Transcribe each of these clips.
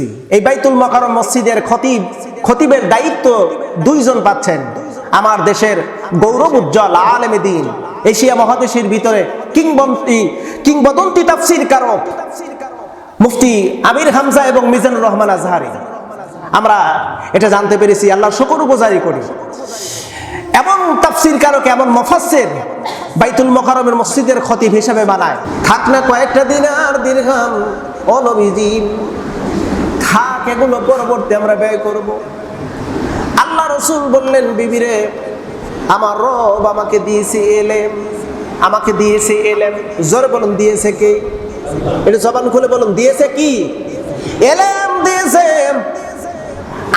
দিছি এই বাইতুল মকারম মসজিদের খতিব খতিবের দায়িত্ব দুইজন পাচ্ছেন। আমার দেশের গৌরব উজ্জ্বল আলেম দিন। এশিয়া মহাদেশের ভিতরে কিংবদন্তি কিংবদন্তি তাফসির কারক মুফতি আমির হামজা এবং মিজানুর রহমান আজহারি। আমরা এটা জানতে পেরেছি আল্লাহ শকর উপজারি করি। এমন তাফসির কারক, এমন মফাসের বাইতুল মকারমের মসজিদের খতিব হিসাবে বানায়। থাক না কয়েকটা দিন আর দীর্ঘাম। থাক এগুলো পরবর্তী আমরা ব্যয় করব। আল্লাহ রসুল বললেন, বিবিরে, আমার রব আমাকে দিয়েছে এলেম। আমাকে দিয়েছে এলেম। জোরে বলুন, দিয়েছে কি? এটা জবান খুলে বলুন, দিয়েছে কি? এলেম দিয়েছে।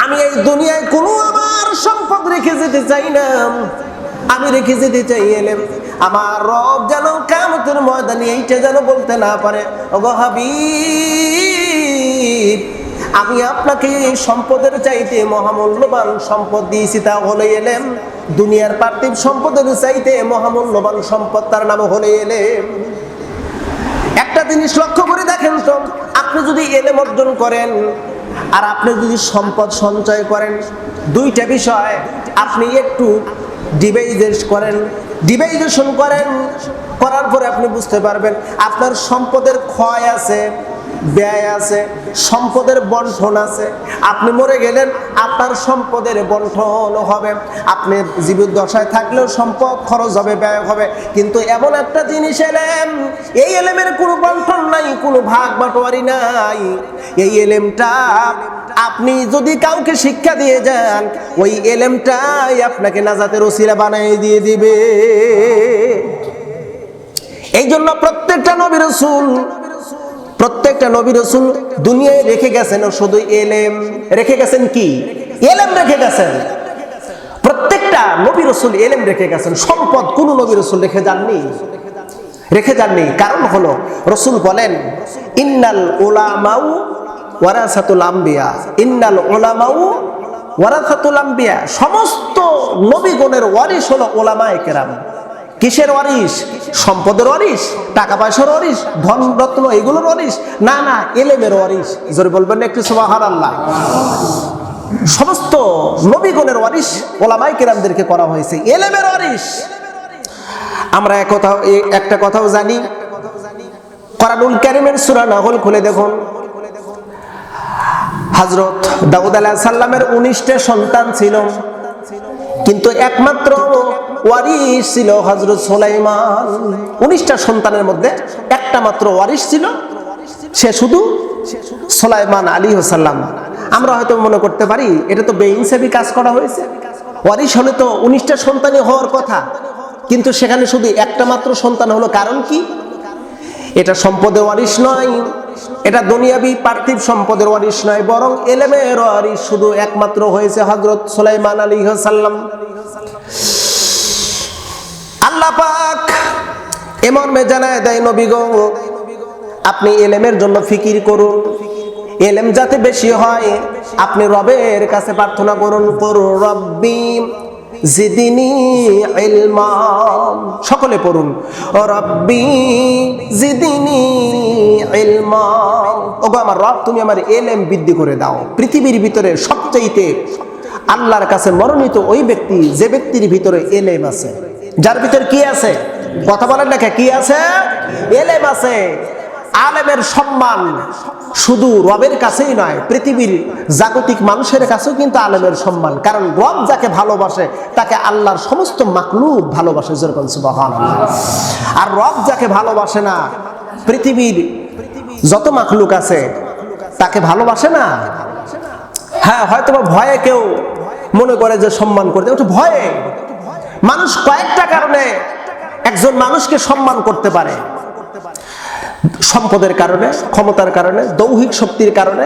আমি এই দুনিয়ায় কোনো আমার সম্পদ রেখে যেতে চাই না। আমি রেখে যেতে চাই এলেম। আমার রব যেন কামতের ময়দানে এইটা যেন বলতে না পারে। ওগো হাবিব আমি আপনাকে এই সম্পদের চাইতে মহামূল্যবান সম্পদ দিয়েছি, তা হলে এলেম। দুনিয়ার পার্থিব সম্পদের চাইতে মহামূল্যবান সম্পদ, তার নাম হলে এলেম। একটা জিনিস লক্ষ্য করে দেখেন তো, আপনি যদি এলেম অর্জন করেন, আর আপনি যদি সম্পদ সঞ্চয় করেন, দুইটা বিষয়, আপনি একটু ডিভাইজেস করেন। ডিভাইজেশন করেন, করার পরে আপনি বুঝতে পারবেন, আপনার সম্পদের ক্ষয় আছে ব্যয় আছে, সম্পদের বন্টন আছে। আপনি মরে গেলেন, আপনার সম্পদের বন্টন হবে। আপনি জীবিত দশায় থাকলেও সম্পদ খরচ হবে, ব্যয় হবে। কিন্তু এমন একটা জিনিস এলেম, এই এলেমের কোনো বন্টন নাই, কোনো ভাগ বাটোয়ারি নাই। এই এলেমটা আপনি যদি কাউকে শিক্ষা দিয়ে যান, ওই এলেমটাই আপনাকে নাজাতের ওসিলা বানিয়ে দিয়ে দিবে। এই জন্য প্রত্যেকটা নবী রসুল প্রত্যেকটা নবী রসুল দুনিয়ায় রেখে গেছেন শুধু এলেম। রেখে গেছেন কি? এলেম রেখে গেছেন। প্রত্যেকটা নবী রসুল এলেম রেখে গেছেন। সম্পদ কোন নবী রসুল রেখে যাননি। রেখে যাননি। কারণ হলো, রসুল বলেন, ইন্নাল ওলামাউ ওয়ারাসাতুল আম্বিয়া। ইন্নাল ওলামাউ ওয়ারাসাতুল আম্বিয়া। সমস্ত নবীগণের ওয়ারিস হলো ওলামায়ে কেরাম। কিসের ওয়ারিস সম্পদের ওয়ারিস টাকা পয়সার ওয়ারিস ধন, রত্ন, এগুলোর ওয়ারিস না না, এলেমের ওয়ারিস জোরে বলবেন একটু সুবাহার আল্লাহ সমস্ত নবীগণের ওয়ারিস ওলামাই কেরামদেরকে করা হয়েছে। এলেমের ওয়ারিস আমরা এক কথা একটা কথাও জানি। করানুল ক্যারিমের সুরা নাহল খুলে দেখুন। হজরত দাউদ আলাহ সাল্লামের উনিশটা সন্তান ছিল। কিন্তু একমাত্র ওয়ারিস ছিল হজরত সোলাইমান। উনিশটা সন্তানের মধ্যে একটা মাত্র ওয়ারিস ছিল, সে শুধু সোলাইমান আলী হোসাল্লাম আমরা হয়তো মনে করতে পারি, এটা তো বেইনসাবি কাজ করা হয়েছে। ওয়ারিস হলে তো উনিশটা সন্তানই হওয়ার কথা, কিন্তু সেখানে শুধু একটা মাত্র সন্তান হলো, কারণ কি? এটা সম্পদের ওয়ারিস নয়, এটা দুনিয়াবি পার্থিব সম্পদের ওয়ারিস নয়, বরং এলেমের ওয়ারিস শুধু একমাত্র হয়েছে হজরত সোলাইমান আলী সাল্লাম আল্লাহ পাক এমন মে জানায় দেয় নবীগ আপনি এলেমের জন্য ফিকির করুন। এলেম যাতে বেশি হয়, আপনি রবের কাছে প্রার্থনা করুন করুন রব্বি জিদিনি সকলে পড়ুন, রব্বি জিদিনি ওগো, আমার রব, তুমি আমার এলেম বৃদ্ধি করে দাও। পৃথিবীর ভিতরে সবচাইতে আল্লাহর কাছে মনোনীত ওই ব্যক্তি, যে ব্যক্তির ভিতরে এলেম আছে। যার ভিতরে কি আছে? কথা বলেন না কি? আছে? এলেম আছে। আলেমের সম্মান শুধু রবের কাছেই নয়, পৃথিবীর জাগতিক মানুষের কাছেও কিন্তু আলেমের সম্মান। কারণ রব যাকে ভালোবাসে, তাকে আল্লাহর সমস্ত মাকলুক ভালোবাসে যেরকম। আর রব যাকে ভালোবাসে না, পৃথিবীর যত মাকলুক আছে, তাকে ভালোবাসে না? হ্যাঁ হয়তো ভয়ে কেউ মনে করে যে সম্মান করতে ওটা ভয়ে। মানুষ কয়েকটা কারণে একজন মানুষকে সম্মান করতে পারে। সম্পদের কারণে, ক্ষমতার কারণে, দৌহিক শক্তির কারণে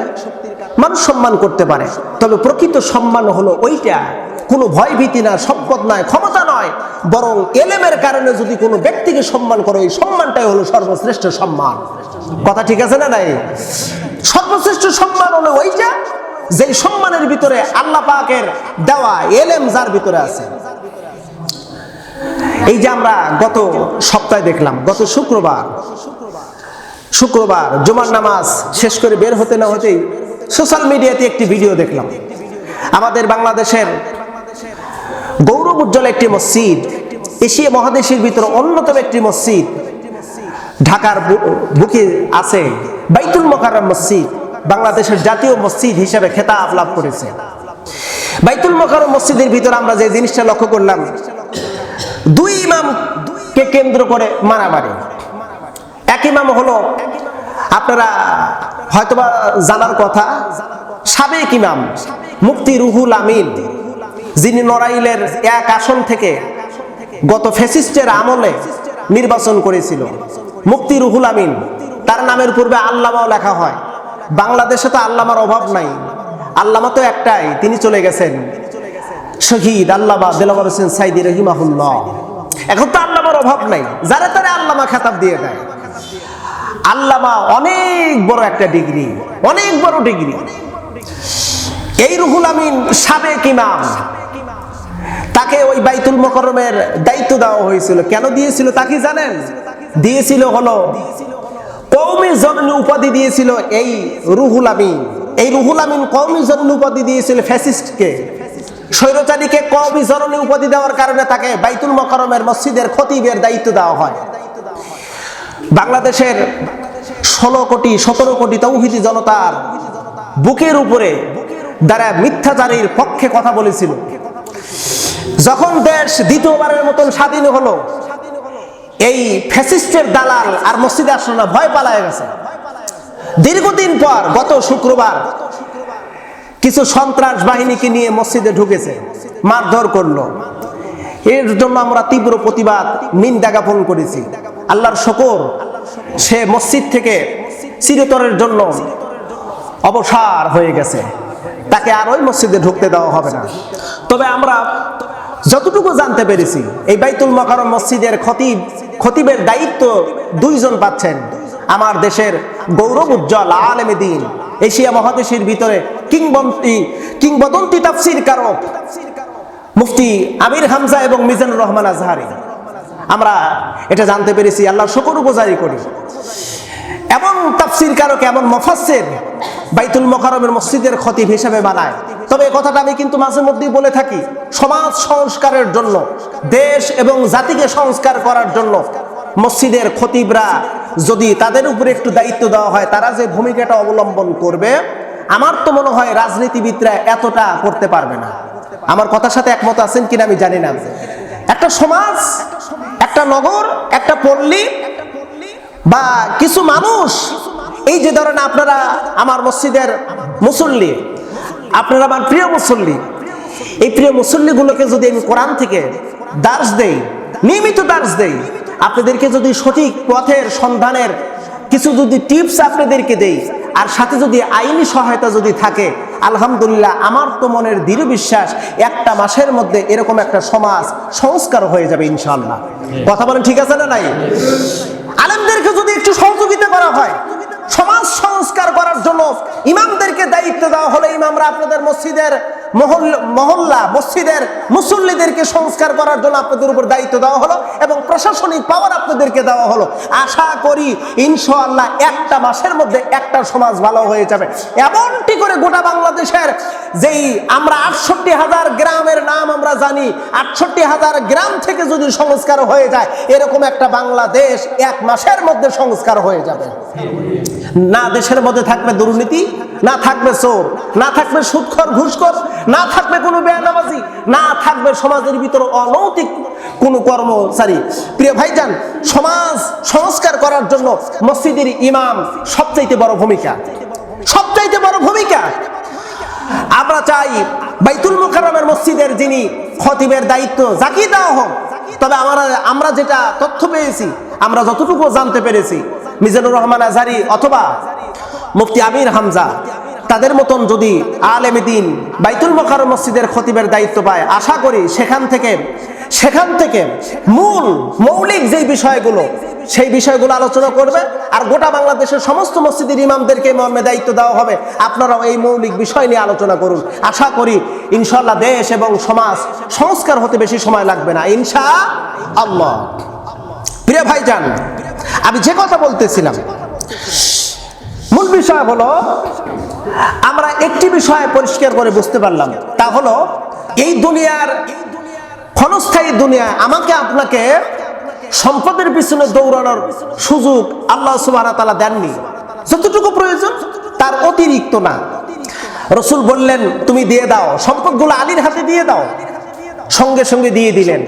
মানুষ সম্মান করতে পারে। তবে প্রকৃত সম্মান হলো ওইটা। কোনো ভয় ভীতি না, সম্পদ নয় ক্ষমতা নয়। বরং এলেমের কারণে যদি কোনো ব্যক্তিকে সম্মান করো, এই সম্মানটাই হলো সর্বশ্রেষ্ঠ সম্মান। কথা ঠিক আছে না নাই? সর্বশ্রেষ্ঠ সম্মান হলো ওইটা, যেই সম্মানের ভিতরে আল্লাহ পাকের দেওয়া এলেম যার ভিতরে আছে। এই যে আমরা গত সপ্তাহে দেখলাম, গত শুক্রবার শুক্রবার জুমার নামাজ শেষ করে বের হতে না হতেই সোশ্যাল মিডিয়াতে একটি ভিডিও দেখলাম। আমাদের বাংলাদেশের গৌরব উজ্জ্বল একটি মসজিদ, এশিয়া মহাদেশের ভিতরে অন্যতম একটি মসজিদ, ঢাকার বুকে আছে বাইতুল মোকাররম মসজিদ, বাংলাদেশের জাতীয় মসজিদ হিসেবে খেতাব লাভ করেছে। বাইতুল মোকাররম মসজিদের ভিতরে আমরা যে জিনিসটা লক্ষ্য করলাম দুই ইমামকে কেন্দ্র করে মারামারি। এক ইমাম হলো, আপনারা হয়তোবা জানার কথা, সাবেক ইমাম মুফতি রুহুল আমিন, যিনি নড়াইলের এক আসন থেকে গত ফেসিস্টের আমলে নির্বাচন করেছিল। মুফতি রুহুল আমিন, তার নামের পূর্বে আল্লামাও লেখা হয়। বাংলাদেশে তো আল্লামার অভাব নাই। আল্লামা তো একটাই, তিনি চলে গেছেন। শহীদ আল্লামা দেলাবর হোসেন সাইদি রহিমাহুল্লাহ। এখন তো আল্লামার অভাব নাই, যারা তারা আল্লামা খেতাব দিয়ে দেয়। আল্লামা অনেক বড় একটা ডিগ্রি, অনেক বড় ডিগ্রি। এই রুহুল আমিন সাবেক ইমাম, তাকে ওই বাইতুল মকরমের দায়িত্ব দেওয়া হয়েছিল। কেন দিয়েছিল তা কি জানেন? দিয়েছিল হলো কৌমি জননী উপাধি দিয়েছিল এই রুহুল আমিন। এই রুহুল আমিন কৌমি জননী উপাধি দিয়েছিল ফ্যাসিস্টকে স্বৈরচারীকে জননী উপাধি দেওয়ার কারণে তাকে বাইতুল মকরমের মসজিদের খতিবের দায়িত্ব দেওয়া হয়। বাংলাদেশের ষোলো কোটি, সতেরো কোটি তৌহিদি জনতার বুকের উপরে দ্বারা মিথ্যাচারীর পক্ষে কথা বলেছিল, যখন দেশ দ্বিতীয়বারের মতন স্বাধীন হলো, এই ফ্যাসিস্টের দালাল আর মসজিদে আসলো ভয় পালায় গেছে। দীর্ঘদিন পর, গত শুক্রবার কিছু সন্ত্রাস বাহিনীকে নিয়ে মসজিদে ঢুকেছে, মারধর করল। এর জন্য আমরা তীব্র প্রতিবাদ, নিন্দা জ্ঞাপন করেছি। আল্লাহর শকর, সে মসজিদ থেকে চিরতরের জন্য অবসার হয়ে গেছে। তাকে আর ওই মসজিদে ঢুকতে দেওয়া হবে না। তবে আমরা যতটুকু জানতে পেরেছি, এই বাইতুল মকারম মসজিদের খতিব, খতিবের দায়িত্ব দুইজন পাচ্ছেন। আমার দেশের গৌরব উজ্জ্বল আলেমে দিন, এশিয়া মহাদেশের ভিতরে কিংবদন্তি কিংবদন্তি তাফসির কারক মুফতি আমির হামজা এবং মিজানুর রহমান আজহারি। আমরা এটা জানতে পেরেছি, আল্লাহর শকর উপজারি করি। এমন তাফসির কারক, এমন মফাসের বাইতুল মোকারমের মসজিদের খতিব হিসেবে বানায়। তবে কথাটা আমি কিন্তু মাঝে মধ্যেই বলে থাকি, সমাজ সংস্কারের জন্য, দেশ এবং জাতিকে সংস্কার করার জন্য মসজিদের খতিবরা যদি তাদের উপরে একটু দায়িত্ব দেওয়া হয়, তারা যে ভূমিকাটা অবলম্বন করবে আমার তো মনে হয় রাজনীতিবিদরা এতটা করতে পারবে না। আমার কথার সাথে একমত আছেন কিনা আমি জানি না। একটা সমাজ, একটা নগর, একটা পল্লী বা কিছু মানুষ, এই যে ধরেন আপনারা আমার মসজিদের মুসল্লি, আপনারা আমার প্রিয় মুসল্লি, এই প্রিয় মুসল্লিগুলোকে যদি আমি কোরআন থেকে দাস দেই, নিয়মিত দাস দেই, আপনাদেরকে যদি সঠিক পথের সন্ধানের কিছু যদি টিপস আপনাদেরকে দেই আর সাথে যদি আইনি সহায়তা যদি থাকে, আলহামদুলিল্লাহ আমার তো মনের দৃঢ় বিশ্বাস একটা মাসের মধ্যে এরকম একটা সমাজ সংস্কার হয়ে যাবে ইনশাল্লাহ কথা বলেন ঠিক আছে না নাই? আলেমদেরকে যদি একটু সহযোগিতা করা হয়, সমাজ সংস্কার করার জন্য ইমামদেরকে দায়িত্ব দেওয়া হলে ইমামরা আপনাদের মসজিদের মহল্লা মসজিদের মুসল্লিদেরকে সংস্কার করার জন্য আপনাদের উপর দায়িত্ব দেওয়া হলো এবং প্রশাসনিক পাওয়ার আপনাদেরকে দেওয়া হলো। আশা করি, ইনশাআল্লাহ একটা মাসের মধ্যে একটা সমাজ ভালো হয়ে যাবে। এমনটি করে গোটা বাংলাদেশের যেই আমরা আটষট্টি হাজার গ্রামের নাম আমরা জানি, আটষট্টি হাজার গ্রাম থেকে যদি সংস্কার হয়ে যায়, এরকম একটা বাংলাদেশ এক মাসের মধ্যে সংস্কার হয়ে যাবে। না দেশের মধ্যে থাকবে দুর্নীতি, না থাকবে চোর, না থাকবে সুৎখর, ঘুষখর, না থাকবে কোনো বেয়ানাবাজি, না থাকবে সমাজের ভিতর অনৈতিক কোনো কর্মচারী। প্রিয় ভাইজান, সমাজ সংস্কার করার জন্য মসজিদের ইমাম সবচাইতে বড় ভূমিকা। সবচাইতে বড় ভূমিকা। আমরা চাই বাইতুল মুকাররমের মসজিদের যিনি খতিবের দায়িত্ব যাকে দেওয়া হোক, তবে আমরা আমরা যেটা তথ্য পেয়েছি, আমরা যতটুকু জানতে পেরেছি মিজানুর রহমান আজহারি অথবা মুফতি আমির হামজা, তাদের মতন যদি আলেম দিন বাইতুল মকার মসজিদের খতিবের দায়িত্ব পায়, আশা করি সেখান থেকে সেখান থেকে মূল মৌলিক যেই বিষয়গুলো, সেই বিষয়গুলো আলোচনা করবে আর গোটা বাংলাদেশের সমস্ত মসজিদের ইমামদেরকে মর্মে দায়িত্ব দেওয়া হবে। আপনারাও এই মৌলিক বিষয় নিয়ে আলোচনা করুন। আশা করি ইনশাল্লাহ দেশ এবং সমাজ সংস্কার হতে বেশি সময় লাগবে না। ইনশা আল্লাহ। প্রিয় ভাইজান আমি যে কথা বলতেছিলাম। মূল বিষয় হলো, আমরা একটি বিষয় পরিষ্কার করে বুঝতে পারলাম, তা হলো, এই দুনিয়ার ক্ষণস্থায়ী দুনিয়া আমাকে আপনাকে সম্পদের পিছনে দৌড়ানোর সুযোগ আল্লাহ সুবাহ তালা দেননি। যতটুকু প্রয়োজন, তার অতিরিক্ত না। রসুল বললেন, তুমি দিয়ে দাও, সম্পদগুলো আলীর হাতে দিয়ে দাও। সঙ্গে সঙ্গে দিয়ে দিলেন।